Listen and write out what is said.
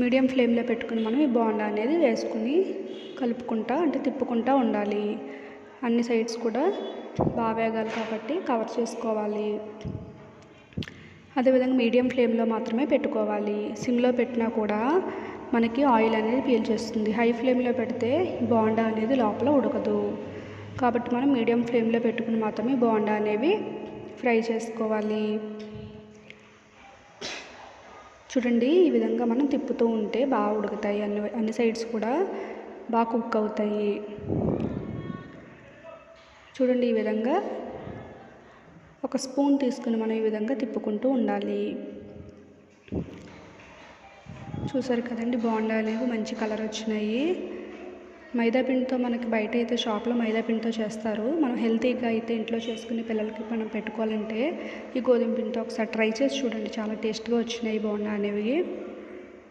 Medium ఫ్లేమ్లో పెట్టుకుని మనం ఈ బోండా అనేది వేసుకుని కలుపుకుంటా అంటే తిప్పుకుంటా ఉండాలి. అన్ని సైడ్స్ కూడా బాగా వేగాలి కాబట్టి కవర్ చేసుకోవాలి. అదేవిధంగా మీడియం ఫ్లేమ్లో మాత్రమే పెట్టుకోవాలి. సిమ్లో పెట్టినా కూడా మనకి ఆయిల్ అనేది పీల్చేస్తుంది హై ఫ్లేమ్లో పెడితే బోండా అనేది లోపల ఉడకదు. కాబట్టి మనం మీడియం ఫ్లేమ్లో పెట్టుకుని మాత్రమే బోండా అనేవి ఫ్రై చేసుకోవాలి. చూడండి ఈ విధంగా మనం తిప్పుతూ ఉంటే బాగా ఉడుకుతాయి. అన్ని అన్ని సైడ్స్ కూడా బాగా కుక్ అవుతాయి. చూడండి ఈ విధంగా ఒక స్పూన్ తీసుకుని మనం ఈ విధంగా తిప్పుకుంటూ ఉండాలి. చూసారు కదండి బాగుండాలి. అనేవి మంచి కలర్ వచ్చినాయి. మైదా పిండితో మనకి బయట అయితే షాప్లో మైదా పిండితో చేస్తారు. మనం హెల్తీగా అయితే ఇంట్లో చేసుకుని పిల్లలకి మనం పెట్టుకోవాలంటే ఈ గోధుమ పిండితో ఒకసారి ట్రై చేసి చూడండి. చాలా టేస్ట్గా వచ్చినాయి బాగున్నాయి అనేవి.